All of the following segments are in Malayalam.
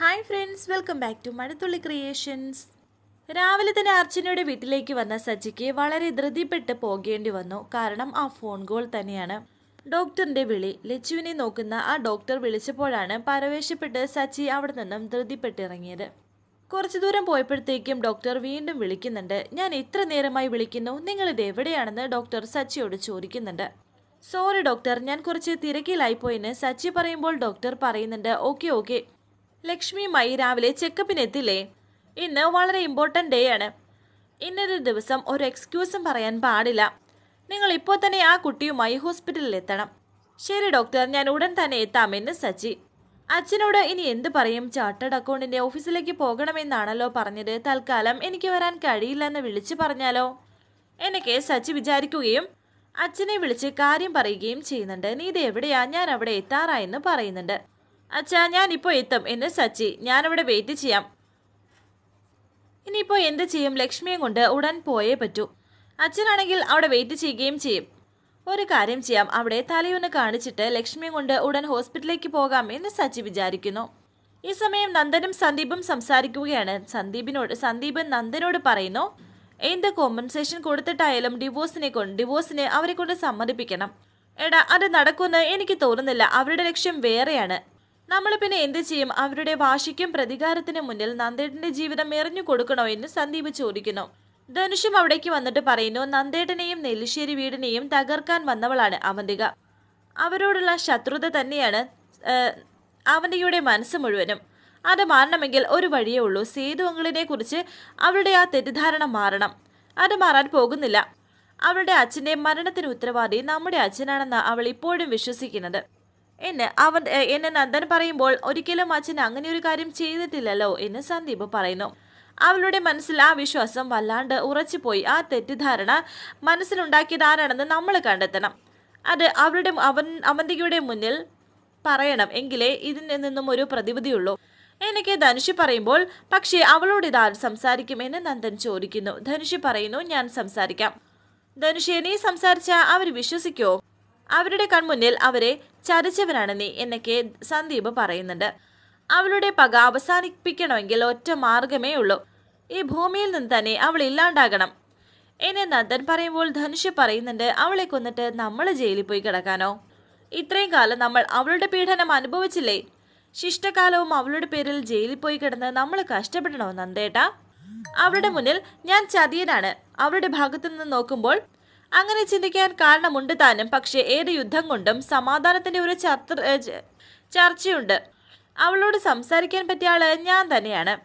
Hi friends welcome back to Mazhathulli creations രാവിലെ തന്നെ അർച്ചനയുടെ വീട്ടിലേക്ക് വന്ന സജിക്ക് വളരെ ധൃതിപ്പെട്ട് പോകേണ്ടി വന്നു. കാരണം ആ ഫോൺ കോൾ തന്നെയാണ്. ഡോക്ടറിന്റെ വിളി ലച്ചുവിനെ നോക്കുന്ന ആ ഡോക്ടർ വിളിച്ചപ്പോഴാണ് പരവേശപ്പെട്ട് സച്ചി അവിടെ നിന്നും ധൃതിപ്പെട്ടിറങ്ങിയത്. കുറച്ചു ദൂരം പോയപ്പോഴത്തേക്കും ഡോക്ടർ വീണ്ടും വിളിക്കുന്നുണ്ട്. ഞാൻ ഇത്ര നേരമായി വിളിക്കുന്നു. നിങ്ങളിത് എവിടെയാണെന്ന് ഡോക്ടർ സച്ചിയോട് ചോദിക്കുന്നുണ്ട്. സോറി ഡോക്ടർ ഞാൻ കുറച്ച് തിരക്കിലായിപ്പോയെന്ന് സച്ചി പറയുമ്പോൾ ഡോക്ടർ പറയുന്നുണ്ട്. ഓക്കെ ഓക്കെ ലക്ഷ്മിയുമായി രാവിലെ ചെക്കപ്പിനെത്തില്ലേ? ഇന്ന് വളരെ ഇമ്പോർട്ടന്റ് ഡേ ആണ്. ഇന്നത്തെ ദിവസം ഒരു എക്സ്ക്യൂസും പറയാൻ പാടില്ല. നിങ്ങൾ ഇപ്പോൾ തന്നെ ആ കുട്ടിയുമായി ഹോസ്പിറ്റലിൽ എത്തണം. ശരി ഡോക്ടർ ഞാൻ ഉടൻ തന്നെ എത്താമെന്ന് സച്ചി. അച്ഛനോട് ഇനി എന്ത് പറയും? ചാർട്ടേഡ് അക്കൗണ്ടിന്റെ ഓഫീസിലേക്ക് പോകണമെന്നാണല്ലോ പറഞ്ഞത്. തൽക്കാലം എനിക്ക് വരാൻ കഴിയില്ലെന്ന് വിളിച്ചു പറഞ്ഞാലോ? എനിക്ക് സച്ചി വിചാരിക്കുകയും അച്ഛനെ വിളിച്ച് കാര്യം പറയുകയും ചെയ്യുന്നുണ്ട്. നീ ഇത് എവിടെയാ? ഞാൻ അവിടെ എത്താറായെന്ന് പറയുന്നുണ്ട്. അച്ഛാ ഞാനിപ്പോൾ എത്തും. എന്ന് സച്ചി ഞാനവിടെ വെയിറ്റ് ചെയ്യാം. ഇനിയിപ്പോൾ എന്ത് ചെയ്യും? ലക്ഷ്മിയെ കൊണ്ട് ഉടൻ പോയേ പറ്റൂ. അച്ഛനാണെങ്കിൽ അവിടെ വെയിറ്റ് ചെയ്യുകയും ചെയ്യും. ഒരു കാര്യം ചെയ്യാം. അവിടെ തലയൊന്ന് കാണിച്ചിട്ട് ലക്ഷ്മിയെ കൊണ്ട് ഉടൻ ഹോസ്പിറ്റലിലേക്ക് പോകാം എന്ന് സച്ചി വിചാരിക്കുന്നു. ഈ സമയം നന്ദനും സന്ദീപും സംസാരിക്കുകയാണ്. സന്ദീപിനോട് സന്ദീപ് നന്ദനോട് പറയുന്നു എന്ത് കോമ്പൻസേഷൻ കൊടുത്തിട്ടായാലും ഡിവോഴ്സിനെ കൊണ്ട് ഡിവോഴ്സിനെ അവരെ കൊണ്ട് സമ്മതിപ്പിക്കണം. എടാ അത് നടക്കുമെന്ന് എനിക്ക് തോന്നുന്നില്ല. അവരുടെ ലക്ഷ്യം വേറെയാണ്. നമ്മൾ പിന്നെ എന്ത് ചെയ്യും? അവരുടെ വാശിക്കും പ്രതികാരത്തിനും മുന്നിൽ നന്ദേട്ടന്റെ ജീവിതം എറിഞ്ഞു കൊടുക്കണോ എന്ന് സന്ദീപ് ചോദിക്കുന്നു. ധനുഷും അവിടേക്ക് വന്നിട്ട് പറയുന്നു നന്ദേട്ടനെയും നെല്ലിശ്ശേരി വീടിനെയും തകർക്കാൻ വന്നവളാണ് അവന്തിക. അവരോടുള്ള ശത്രുത തന്നെയാണ് അവന്തികയുടെ മനസ്സ് മുഴുവനും. അത് മാറണമെങ്കിൽ ഒരു വഴിയേ ഉള്ളൂ. സേതു കുറിച്ച് അവളുടെ ആ തെറ്റിദ്ധാരണ മാറണം. അത് മാറാൻ പോകുന്നില്ല. അവളുടെ അച്ഛന്റെ മരണത്തിന് ഉത്തരവാദി നമ്മുടെ അച്ഛനാണെന്ന് അവൾ ഇപ്പോഴും വിശ്വസിക്കുന്നത്. എന്നെ അവൻ എന്നെ നന്ദൻ പറയുമ്പോൾ ഒരിക്കലും അച്ഛൻ അങ്ങനെ ഒരു കാര്യം ചെയ്തിട്ടില്ലല്ലോ എന്ന് സന്ദീപ് പറയുന്നു. അവളുടെ മനസ്സിൽ ആ വിശ്വാസം വല്ലാണ്ട് ഉറച്ചുപോയി. ആ തെറ്റിദ്ധാരണ മനസ്സിലുണ്ടാക്കിയത് ആരാണെന്ന് നമ്മൾ കണ്ടെത്തണം. അത് അവളുടെ അവൻ അവന്തികയുടെ മുന്നിൽ പറയണം എങ്കിലേ ഇതിൽ നിന്നും ഒരു പ്രതിവിധിയുള്ളൂ. എനിക്ക് ധനുഷി പറയുമ്പോൾ പക്ഷേ അവളോട് ഇതാർ സംസാരിക്കും എന്ന് നന്ദൻ ചോദിക്കുന്നു. ധനുഷി പറയുന്നു ഞാൻ സംസാരിക്കാം. ധനുഷി നീ സംസാരിച്ച അവർ വിശ്വസിക്കോ? അവരുടെ കൺമുന്നിൽ അവരെ ചതിച്ചവനാണ് നീ എന്നൊക്കെ സന്ദീപ് പറയുന്നുണ്ട്. അവളുടെ പക അവസാനിപ്പിക്കണമെങ്കിൽ ഒറ്റ മാർഗമേ ഉള്ളൂ. ഈ ഭൂമിയിൽ നിന്ന് തന്നെ അവൾ ഇല്ലാണ്ടാകണം. എന്നെ നന്ദൻ പറയുമ്പോൾ ധനുഷ് പറയുന്നുണ്ട് അവളെ കൊന്നിട്ട് നമ്മൾ ജയിലിൽ പോയി കിടക്കാനോ? ഇത്രയും കാലം നമ്മൾ അവളുടെ പീഡനം അനുഭവിച്ചില്ലേ? ശിഷ്ടകാലവും അവളുടെ പേരിൽ ജയിലിൽ പോയി കിടന്ന് നമ്മൾ കഷ്ടപ്പെടണോ നന്ദേട്ടാ? അവളുടെ മുന്നിൽ ഞാൻ ചതിയനാണ്. അവളുടെ ഭാഗത്തു നിന്ന് നോക്കുമ്പോൾ അങ്ങനെ ചിന്തിക്കാൻ കാരണമുണ്ട് താനും. പക്ഷേ ഏത് യുദ്ധം കൊണ്ടും സമാധാനത്തിന്റെ ഒരു ചർച്ച ചർച്ചയുണ്ട്. അവളോട് സംസാരിക്കാൻ പറ്റിയ ആൾ ഞാൻ തന്നെയാണ്.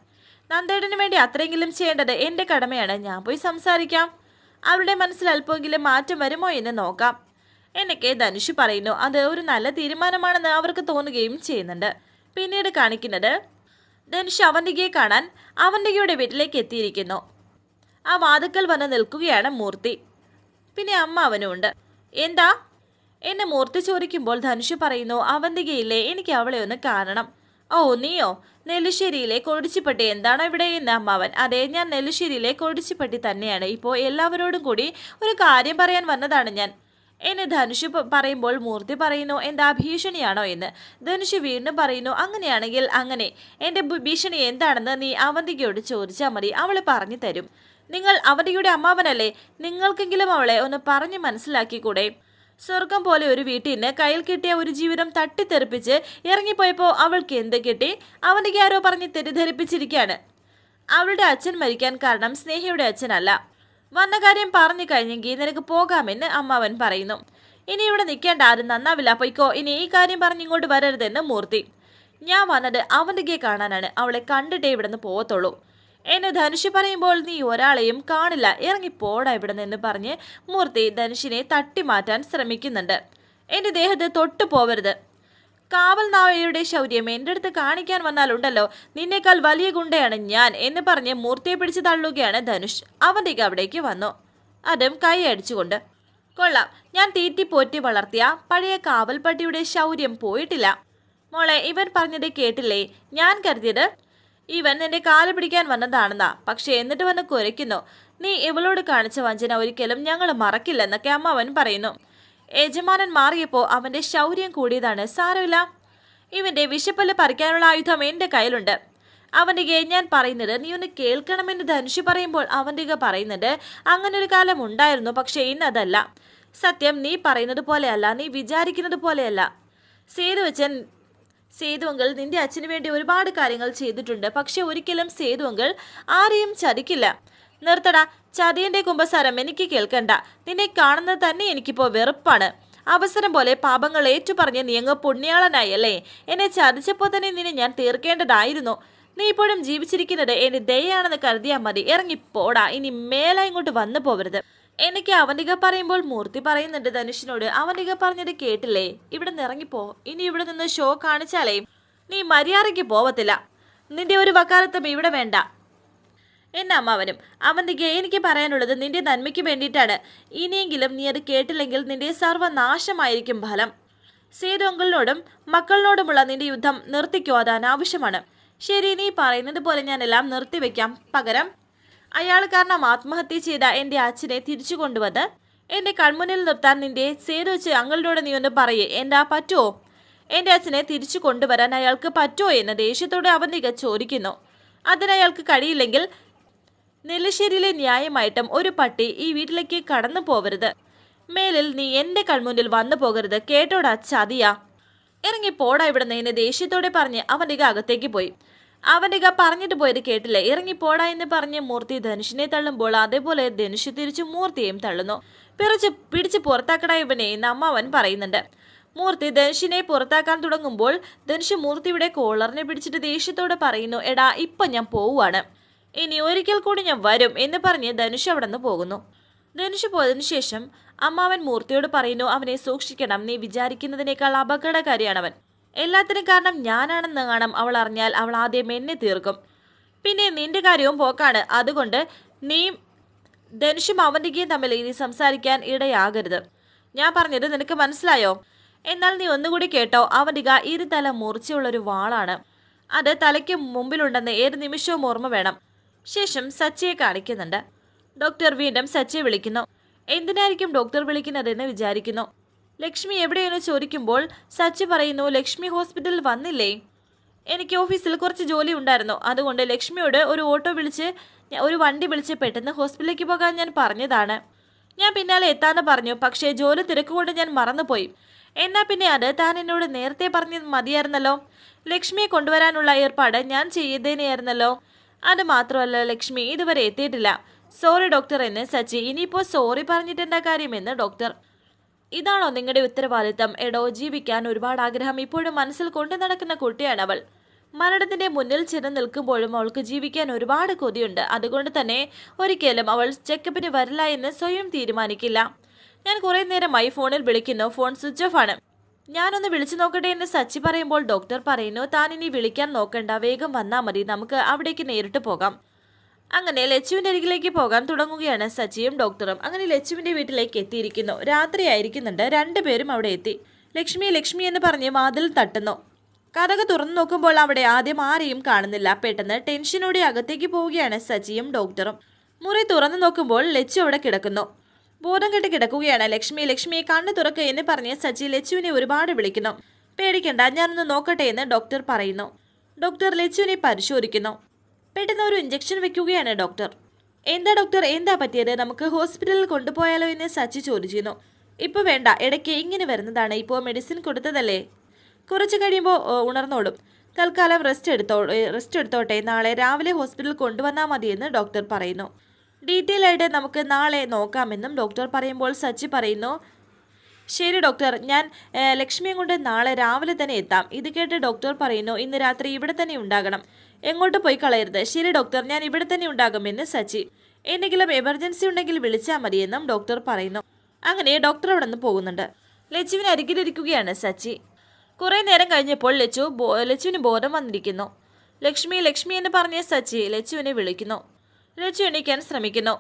നന്ദേടന് വേണ്ടി അത്രയെങ്കിലും ചെയ്യേണ്ടത് എന്റെ കടമയാണ്. ഞാൻ പോയി സംസാരിക്കാം. അവളുടെ മനസ്സിൽ അല്പമെങ്കിലും മാറ്റം വരുമോ എന്ന് നോക്കാം. എന്നൊക്കെ ധനുഷ് പറയുന്നു. അത് ഒരു നല്ല തീരുമാനമാണെന്ന് അവർക്ക് തോന്നുകയും ചെയ്യുന്നുണ്ട്. പിന്നീട് കാണിക്കുന്നത് ധനുഷ് അവന്തികയെ കാണാൻ അവന്തികയുടെ വീട്ടിലേക്ക് എത്തിയിരിക്കുന്നു. ആ വാതുക്കൽ വന്ന് നിൽക്കുകയാണ് മൂർത്തി. പിന്നെ അമ്മ അവനും ഉണ്ട് എന്താ? എന്നെ മൂർത്തി ചോദിക്കുമ്പോൾ ധനുഷ് പറയുന്നു അവന്തികയില്ലേ എനിക്ക് അവളെ ഒന്ന് കാണണം. ഓ നീയോ? നെല്ലിശ്ശേരിയിലെ കൊടിച്ചിപ്പട്ടി എന്താണോ ഇവിടെ? എന്ന് അമ്മാവൻ. അതെ ഞാൻ നെല്ലിശ്ശേരിയിലെ കൊടിച്ചിപ്പട്ടി തന്നെയാണ്. ഇപ്പോൾ എല്ലാവരോടും കൂടി ഒരു കാര്യം പറയാൻ വന്നതാണ് ഞാൻ. എന്നെ ധനുഷ് പറയുമ്പോൾ മൂർത്തി പറയുന്നു എന്താ ഭീഷണിയാണോ എന്ന്? ധനുഷ് വീണ്ടും പറയുന്നു അങ്ങനെയാണെങ്കിൽ അങ്ങനെ. എന്റെ ഭീഷണി എന്താണെന്ന് നീ അവന്തികയോട് ചോദിച്ചാൽ മതി അവൾ പറഞ്ഞു തരും. നിങ്ങൾ അവധിയുടെ അമ്മാവനല്ലേ? നിങ്ങൾക്കെങ്കിലും അവളെ ഒന്ന് പറഞ്ഞു മനസ്സിലാക്കിക്കൂടെ? സ്വർഗം പോലെ ഒരു വീട്ടിൽ നിന്ന് കയ്യിൽ കിട്ടിയ ഒരു ജീവിതം തട്ടിത്തെറിപ്പിച്ച് ഇറങ്ങിപ്പോയപ്പോൾ അവൾക്ക് എന്ത് കിട്ടി? അവനിക്ക് ആരോ പറഞ്ഞ് തെറ്റിദ്ധരിപ്പിച്ചിരിക്കുകയാണ് അവളുടെ അച്ഛൻ മരിക്കാൻ കാരണം സ്നേഹയുടെ അച്ഛനല്ല. വന്ന കാര്യം പറഞ്ഞു കഴിഞ്ഞെങ്കിൽ നിനക്ക് പോകാമെന്ന് അമ്മാവൻ പറയുന്നു. ഇനി ഇവിടെ നിൽക്കേണ്ട ആരും നന്നാവില്ല പൊയ്ക്കോ. ഇനി ഈ കാര്യം പറഞ്ഞ് ഇങ്ങോട്ട് വരരുതെന്ന് മൂർത്തി. ഞാൻ വന്നത് അവന്റെ കാണാനാണ്. അവളെ കണ്ടിട്ടേ ഇവിടെ നിന്ന് പോകത്തുള്ളൂ എന്നെ ധനുഷ് പറയുമ്പോൾ നീ ഒരാളെയും കാണില്ല. ഇറങ്ങി പോടാ ഇവിടെ നിന്ന് പറഞ്ഞ് മൂർത്തി ധനുഷിനെ തട്ടിമാറ്റാൻ ശ്രമിക്കുന്നുണ്ട്. എന്റെ ദേഹത്ത് തൊട്ടു പോവരുത്. കാവൽ നാവയുടെ ശൗര്യം എന്റെ അടുത്ത് കാണിക്കാൻ വന്നാലുണ്ടല്ലോ. നിന്നേക്കാൾ വലിയ ഗുണ്ടയാണ് ഞാൻ എന്ന് പറഞ്ഞ് മൂർത്തിയെ പിടിച്ച് തള്ളുകയാണ് ധനുഷ്. അവന്റെക്ക് അവിടേക്ക് വന്നു. അതും കൈ അടിച്ചുകൊണ്ട്. കൊള്ളാം. ഞാൻ തീറ്റി പോറ്റി വളർത്തിയ പഴയ കാവൽപ്പട്ടിയുടെ ശൗര്യം പോയിട്ടില്ല. മോളെ ഇവൻ പറഞ്ഞത് കേട്ടില്ലേ? ഞാൻ കരുതിയത് ഇവൻ നിന്റെ കാൽ പിടിക്കാൻ വന്നതാണെന്നാ. പക്ഷെ എന്നിട്ട് വന്ന് കുരയ്ക്കുന്നു. നീ ഇവളോട് കാണിച്ച വഞ്ചന ഒരിക്കലും ഞങ്ങൾ മറക്കില്ലെന്നൊക്കെ അമ്മ അവൻ പറയുന്നു. യജമാനൻ മാറിയപ്പോൾ അവന്റെ ശൗര്യം കൂടിയതാണ് സാരമില്ല. ഇവന്റെ വിഷപ്പല്ല് പറിക്കാനുള്ള ആയുധം എന്റെ കയ്യിലുണ്ട്. അവന്തികയെ ഞാൻ പറയുന്നത് നീ ഒന്ന് കേൾക്കണമെന്ന് ധനുഷ് പറയുമ്പോൾ അവന്തിക പറയുന്നുണ്ട്. അങ്ങനെ ഒരു കാലം ഉണ്ടായിരുന്നു പക്ഷേ ഇന്നതല്ല. സത്യം നീ പറയുന്നത് പോലെയല്ല നീ വിചാരിക്കുന്നത് പോലെയല്ല. സേതുവച്ചൻ സേതുവങ്കൾ നിന്റെ അച്ഛന് വേണ്ടി ഒരുപാട് കാര്യങ്ങൾ ചെയ്തിട്ടുണ്ട്. പക്ഷെ ഒരിക്കലും സേതുവങ്കൾ ആരെയും ചതിക്കില്ല. നിർത്തട ചതിയന്റെ കുമ്പസാരം എനിക്ക് കേൾക്കണ്ട. നിന്നെ കാണുന്നത് തന്നെ എനിക്കിപ്പോ വെറുപ്പാണ്. അവസരം പോലെ പാപങ്ങൾ ഏറ്റുപറഞ്ഞ് നീ അങ്ങ് പുണ്യാളനായി അല്ലേ? എന്നെ ചതിച്ചപ്പോൾ തന്നെ നിന്നെ ഞാൻ തീർക്കേണ്ടതായിരുന്നു. നീ ഇപ്പോഴും ജീവിച്ചിരിക്കുന്നത് എന്റെ ദയാണെന്ന് കരുതിയാൽ മതി. ഇറങ്ങിപ്പോടാ. ഇനി മേലെ ഇങ്ങോട്ട് വന്നു പോവരുത്. എനിക്ക് അവന്തിക പറയുമ്പോൾ മൂർത്തി പറയുന്നുണ്ട് ധനുഷിനോട്. അവന്തിക പറഞ്ഞത് കേട്ടില്ലേ? ഇവിടെ നിറങ്ങിപ്പോ. ഇനി ഇവിടെ നിന്ന് ഷോ കാണിച്ചാലേ നീ മര്യാദയ്ക്ക് പോവത്തില്ല. നിന്റെ ഒരു വക്കാലത്തും ഇവിടെ വേണ്ട. എന്നാ അമ്മാവനും അവന്തിക എനിക്ക് പറയാനുള്ളത് നിന്റെ നന്മയ്ക്ക് വേണ്ടിയിട്ടാണ്. ഇനിയെങ്കിലും നീ അത് കേട്ടില്ലെങ്കിൽ നിന്റെ സർവനാശമായിരിക്കും ഫലം. സേതുങ്കളിനോടും മക്കളിനോടുമുള്ള നിന്റെ യുദ്ധം നിർത്തിക്കോ. അത് അനാവശ്യമാണ്. ശരി നീ പറയുന്നത് പോലെ ഞാനെല്ലാം നിർത്തിവെക്കാം. പകരം അയാൾ കാരണം ആത്മഹത്യ ചെയ്ത എന്റെ അച്ഛനെ തിരിച്ചു കൊണ്ടുവന്ന് എന്റെ കൺമുന്നിൽ നിർത്താൻ നിന്റെ സേതു വെച്ച് നീ ഒന്ന് പറയേ. എന്താ പറ്റുമോ എന്റെ അച്ഛനെ തിരിച്ചു കൊണ്ടുവരാൻ അയാൾക്ക് പറ്റുമോ എന്ന് ദേഷ്യത്തോടെ അവന്തിക ചോദിക്കുന്നു. അതിനയാൾക്ക് കഴിയില്ലെങ്കിൽ നെല്ലശ്ശേരിയിലെ ന്യായമായിട്ടും ഒരു പട്ടി ഈ വീട്ടിലേക്ക് കടന്നു പോവരുത്. മേലിൽ നീ എന്റെ കൺമുന്നിൽ വന്നു പോകരുത്. കേട്ടോടാ ചതിയാ. ഇറങ്ങി പോടാ ഇവിടെ നിന്ന് ദേഷ്യത്തോടെ പറഞ്ഞ് അവന്റെ അകത്തേക്ക് പോയി. അവന്റെ പറഞ്ഞിട്ട് പോയത് കേട്ടില്ല? ഇറങ്ങി പോടാ എന്ന് പറഞ്ഞ് മൂർത്തി ധനുഷിനെ തള്ളുമ്പോൾ അതേപോലെ ധനുഷ് തിരിച്ചു മൂർത്തിയെയും തള്ളുന്നു. പിറച്ച് പിടിച്ച് പുറത്താക്കടാ ഇവനെ എന്ന് അമ്മാവൻ പറയുന്നുണ്ട്. മൂർത്തി ധനുഷിനെ പുറത്താക്കാൻ തുടങ്ങുമ്പോൾ ധനുഷ് മൂർത്തിയുടെ കോളറിനെ പിടിച്ചിട്ട് ദേഷ്യത്തോടെ പറയുന്നു എടാ ഇപ്പം ഞാൻ പോവുകയാണ് ഇനി ഒരിക്കൽ കൂടി ഞാൻ വരും എന്ന് പറഞ്ഞ് ധനുഷ് അവിടെ നിന്ന് പോകുന്നു. ധനുഷ് പോയതിനു ശേഷം അമ്മാവൻ മൂർത്തിയോട് പറയുന്നു അവനെ സൂക്ഷിക്കണം. നീ വിചാരിക്കുന്നതിനേക്കാൾ അപകടകാരിയാണവൻ. എല്ലാത്തിനും കാരണം ഞാനാണെന്ന് കാണാം. അവൾ അറിഞ്ഞാൽ അവൾ ആദ്യം എന്നെ തീർക്കും. പിന്നെ നിന്റെ കാര്യവും പോക്കാണ്. അതുകൊണ്ട് നീ ധനുഷും അവന്തികയും തമ്മിൽ ഇനി സംസാരിക്കാൻ ഇടയാകരുത്. ഞാൻ പറഞ്ഞത് നിനക്ക് മനസ്സിലായോ? എന്നാൽ നീ ഒന്നുകൂടി കേട്ടോ. അവന്തിക ഇരുതല മുറിച്ചുള്ളൊരു വാളാണ്. അത് തലയ്ക്ക് മുമ്പിലുണ്ടെന്ന് ഏത് നിമിഷവും ഓർമ്മ വേണം. ശേഷം സച്ചിയെ കാണിക്കുന്നുണ്ട്. ഡോക്ടർ വീണ്ടും സച്ചിയെ വിളിക്കുന്നു. എന്തിനായിരിക്കും ഡോക്ടർ വിളിക്കുന്നതെന്ന് വിചാരിക്കുന്നു. ലക്ഷ്മി എവിടെയെന്ന് ചോദിക്കുമ്പോൾ സച്ചി പറയുന്നു ലക്ഷ്മി ഹോസ്പിറ്റലിൽ വന്നില്ലേ? എനിക്ക് ഓഫീസിൽ കുറച്ച് ജോലി ഉണ്ടായിരുന്നു. അതുകൊണ്ട് ലക്ഷ്മിയോട് ഒരു ഓട്ടോ വിളിച്ച് ഒരു വണ്ടി വിളിച്ച് പെട്ടെന്ന് ഹോസ്പിറ്റലിലേക്ക് പോകാൻ ഞാൻ പറഞ്ഞതാണ്. ഞാൻ പിന്നാലെ എത്താന്ന് പറഞ്ഞു. പക്ഷേ ജോലി തിരക്കുകൊണ്ട് ഞാൻ മറന്നുപോയി. എന്നാൽ പിന്നെ അത്? താൻ എന്നോട് നേരത്തെ പറഞ്ഞത് മതിയായിരുന്നല്ലോ. ലക്ഷ്മിയെ കൊണ്ടുവരാനുള്ള ഏർപ്പാട് ഞാൻ ചെയ്തേനെയായിരുന്നല്ലോ. അത് മാത്രമല്ല ലക്ഷ്മി ഇതുവരെ എത്തിയിട്ടില്ല. സോറി ഡോക്ടർ എന്ന് സച്ചി. ഇനിയിപ്പോൾ സോറി പറഞ്ഞിട്ടെന്താ കാര്യമെന്ന് ഡോക്ടർ ഇതാണോ നിങ്ങളുടെ ഉത്തരവാദിത്തം? എടോ ജീവിക്കാൻ ഒരുപാട് ആഗ്രഹം ഇപ്പോഴും മനസ്സിൽ കൊണ്ടു നടക്കുന്ന കുട്ടിയാണ് അവൾ. മരണത്തിന്റെ മുന്നിൽ ചെന്ന് നിൽക്കുമ്പോഴും അവൾക്ക് ജീവിക്കാൻ ഒരുപാട് കൊതിയുണ്ട്. അതുകൊണ്ട് തന്നെ ഒരിക്കലും അവൾ ചെക്കപ്പിന് വരില്ല എന്ന് സ്വയം തീരുമാനിക്കില്ല. ഞാൻ കുറേ നേരമായി ഫോണിൽ വിളിക്കുന്നു. ഫോൺ സ്വിച്ച് ഓഫ് ആണ്. ഞാനൊന്ന് വിളിച്ചു നോക്കട്ടെ എന്ന് സച്ചി പറയുമ്പോൾ ഡോക്ടർ പറയുന്നു താൻ ഇനി വിളിക്കാൻ നോക്കണ്ട. വേഗം വന്നാൽ മതി. നമുക്ക് അവിടേക്ക് നേരിട്ട് പോകാം. അങ്ങനെ ലച്ചുവിന്റെ അരികിലേക്ക് പോകാൻ തുടങ്ങുകയാണ് സച്ചിയും ഡോക്ടറും. അങ്ങനെ ലച്ചുവിന്റെ വീട്ടിലേക്ക് എത്തിയിരിക്കുന്നു. രാത്രിയായിരിക്കുന്നുണ്ട്. രണ്ടുപേരും അവിടെ എത്തി. ലക്ഷ്മി ലക്ഷ്മി എന്ന് പറഞ്ഞ് വാതിൽ തട്ടുന്നു. കഥക തുറന്നു നോക്കുമ്പോൾ അവിടെ ആദ്യം ആരെയും കാണുന്നില്ല. പെട്ടെന്ന് ടെൻഷനോടെ അകത്തേക്ക് പോവുകയാണ് സച്ചിയും ഡോക്ടറും. മുറി തുറന്നു നോക്കുമ്പോൾ ലച്ചു അവിടെ കിടക്കുന്നു. ബോധം കെട്ട് കിടക്കുകയാണ് ലക്ഷ്മി. ലക്ഷ്മിയെ കണ്ണു തുറക്ക എന്ന് പറഞ്ഞ് സച്ചി ലച്ചുവിനെ ഒരുപാട് വിളിക്കുന്നു. പേടിക്കണ്ട ഞാനൊന്ന് നോക്കട്ടെ എന്ന് ഡോക്ടർ പറയുന്നു. ഡോക്ടർ ലച്ചുവിനെ പരിശോധിക്കുന്നു. പെട്ടെന്ന് ഒരു ഇഞ്ചക്ഷൻ വെക്കുകയാണ് ഡോക്ടർ എന്താ ഡോക്ടർ എന്താ പറ്റിയത്? നമുക്ക് ഹോസ്പിറ്റലിൽ കൊണ്ടുപോയാലോ എന്ന് സച്ചി ചോദിച്ചിരുന്നു. ഇപ്പോൾ വേണ്ട ഇടയ്ക്ക് ഇങ്ങനെ വരുന്നതാണ്. ഇപ്പോൾ മെഡിസിൻ കൊടുത്തതല്ലേ? കുറച്ച് കഴിയുമ്പോൾ ഉണർന്നോളും തൽക്കാലം റെസ്റ്റ് എടുത്തോ റെസ്റ്റ് എടുത്തോട്ടെ. നാളെ രാവിലെ ഹോസ്പിറ്റലിൽ കൊണ്ടുവന്നാൽ മതിയെന്ന് ഡോക്ടർ പറയുന്നു. ഡീറ്റെയിൽ ആയിട്ട് നമുക്ക് നാളെ നോക്കാമെന്നും ഡോക്ടർ പറയുമ്പോൾ സച്ചി പറയുന്നു ശരി ഡോക്ടർ ഞാൻ ലക്ഷ്മിയെ കൊണ്ട് നാളെ രാവിലെ തന്നെ എത്താം. ഇത് കേട്ട് ഡോക്ടർ പറയുന്നു ഇന്ന് രാത്രി ഇവിടെ തന്നെ ഉണ്ടാകണം. എങ്ങോട്ട് പോയി കളയരുത്. ശരി ഡോക്ടർ. ഞാൻ ഇവിടെ തന്നെ ഉണ്ടാകുമെന്ന് സച്ചി. എന്തെങ്കിലും എമർജൻസി ഉണ്ടെങ്കിൽ വിളിച്ചാൽ മതിയെന്നും ഡോക്ടർ പറയുന്നു. അങ്ങനെ ഡോക്ടർ അവിടെ നിന്ന് പോകുന്നുണ്ട്. ലച്ചുവിന് അരികിലിരിക്കുകയാണ് സച്ചി. കുറേ നേരം കഴിഞ്ഞപ്പോൾ ലച്ചു ബോ ലച്ചുവിന് ബോധം വന്നിരിക്കുന്നു. ലക്ഷ്മി ലക്ഷ്മി എന്ന് പറഞ്ഞ സച്ചി ലച്ചുവിനെ വിളിക്കുന്നു. ലച്ചു എണീക്കാൻ ശ്രമിക്കുന്നു.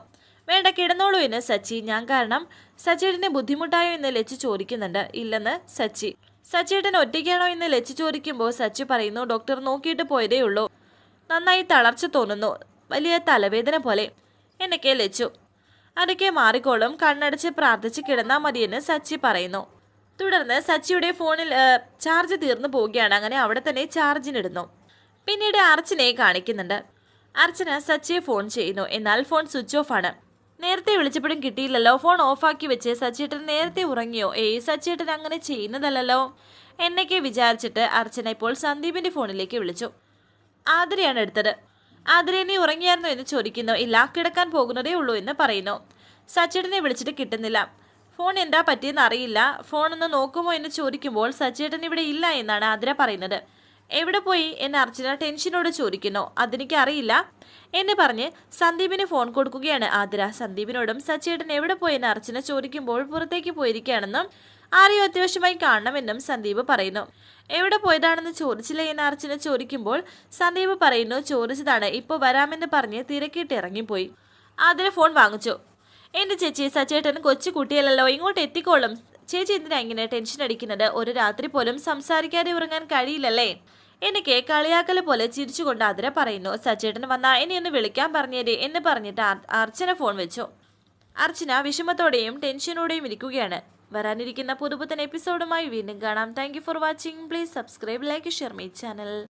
വേണ്ട കിടന്നോളൂ എന്ന് സച്ചി. ഞാൻ കാരണം സച്ചേട്ടന് ബുദ്ധിമുട്ടായോ എന്ന് ലച്ചു ചോദിക്കുന്നുണ്ട്. ഇല്ലെന്ന് സച്ചി. സച്ചേട്ടൻ ഒറ്റയ്ക്കാണോ എന്ന് ലച്ചു ചോദിക്കുമ്പോൾ സച്ചി പറയുന്നു ഡോക്ടർ നോക്കിയിട്ട് പോയതേ ഉള്ളൂ. നന്നായി തളർച്ച തോന്നുന്നു. വലിയ തലവേദന പോലെ. എന്നൊക്കെ ലച്ചു. അതൊക്കെ മാറിക്കോളും. കണ്ണടച്ച് പ്രാർത്ഥിച്ച് കിടന്നാൽ മതിയെന്ന് സച്ചി പറയുന്നു. തുടർന്ന് സച്ചിയുടെ ഫോണിൽ ചാർജ് തീർന്നു പോവുകയാണ്. അങ്ങനെ അവിടെ തന്നെ ചാർജിനിടുന്നു. പിന്നീട് അർച്ചനയെ കാണിക്കുന്നുണ്ട്. അർച്ചന സച്ചിയെ ഫോൺ ചെയ്യുന്നു. എന്നാൽ ഫോൺ സ്വിച്ച് ഓഫ് ആണ്. നേരത്തെ വിളിച്ചപ്പോഴും കിട്ടിയില്ലല്ലോ. ഫോൺ ഓഫാക്കി വെച്ച് സച്ചിയേട്ടൻ നേരത്തെ ഉറങ്ങിയോ? ഏയ് സച്ചിയേട്ടൻ അങ്ങനെ ചെയ്യുന്നതല്ലല്ലോ. എന്നൊക്കെ വിചാരിച്ചിട്ട് അർച്ചന ഇപ്പോൾ സന്ദീപിന്റെ ഫോണിലേക്ക് വിളിച്ചു. ആതിരയാണ് എടുത്തത്. ആതിര നീ ഉറങ്ങിയായിരുന്നോ എന്ന് ചോദിക്കുന്നു. ഇല്ല കിടക്കാൻ പോകുന്നതേ ഉള്ളൂ എന്ന് പറയുന്നു. സച്ചേട്ടനെ വിളിച്ചിട്ട് കിട്ടുന്നില്ല. ഫോൺ എന്താ പറ്റിയെന്ന് അറിയില്ല. ഫോൺ ഒന്ന് നോക്കുമോ എന്ന് ചോദിക്കുമ്പോൾ സച്ചേട്ടൻ ഇവിടെ ഇല്ല എന്നാണ് ആതിര പറയുന്നത്. എവിടെ പോയി എന്ന് അർച്ചന ടെൻഷനോട് ചോദിക്കുന്നു. അതെനിക്ക് അറിയില്ല. എന്ന് പറഞ്ഞ് സന്ദീപിന് ഫോൺ കൊടുക്കുകയാണ്. ആതിര സന്ദീപിനോടും സച്ചേട്ടൻ എവിടെ പോയി എന്ന് അർച്ചന ചോദിക്കുമ്പോൾ പുറത്തേക്ക് പോയിരിക്കുകയാണെന്നും ആരെയോ അത്യാവശ്യമായി കാണണമെന്നും സന്ദീപ് പറയുന്നു. എവിടെ പോയതാണെന്ന് ചോദിച്ചില്ല എന്ന് അർച്ചന ചോദിക്കുമ്പോൾ സന്ദീപ് പറയുന്നു ചോദിച്ചതാണ്. ഇപ്പോൾ വരാമെന്ന് പറഞ്ഞ് തിരക്കിട്ട് ഇറങ്ങിപ്പോയി. ആതിര ഫോൺ വാങ്ങിച്ചു. എന്റെ ചേച്ചി സച്ചേട്ടൻ കൊച്ചു കുട്ടിയല്ലല്ലോ. ഇങ്ങോട്ട് എത്തിക്കോളും. ചേച്ചി എന്തിനാ ഇങ്ങനെ ടെൻഷൻ അടിക്കുന്നത്? ഒരു രാത്രി പോലും സംസാരിക്കാതെ ഉറങ്ങാൻ കഴിയില്ലല്ലേ? എനിക്ക് കളിയാക്കൽ പോലെ ചിരിച്ചുകൊണ്ട് ആതിര പറയുന്നു സച്ചേട്ടൻ വന്നാ എന്നെ ഒന്ന് വിളിക്കാൻ പറഞ്ഞേരെ എന്ന് പറഞ്ഞിട്ട് അർ- അർച്ചന ഫോൺ വെച്ചു. അർച്ചന വിഷമത്തോടെയും ടെൻഷനോടെയും ഇരിക്കുകയാണ്. വരാനിരിക്കുന്ന പുതുപുത്തൻ എപ്പിസോഡുമായി വീണ്ടും കാണാം. Thank for watching please subscribe like share my channel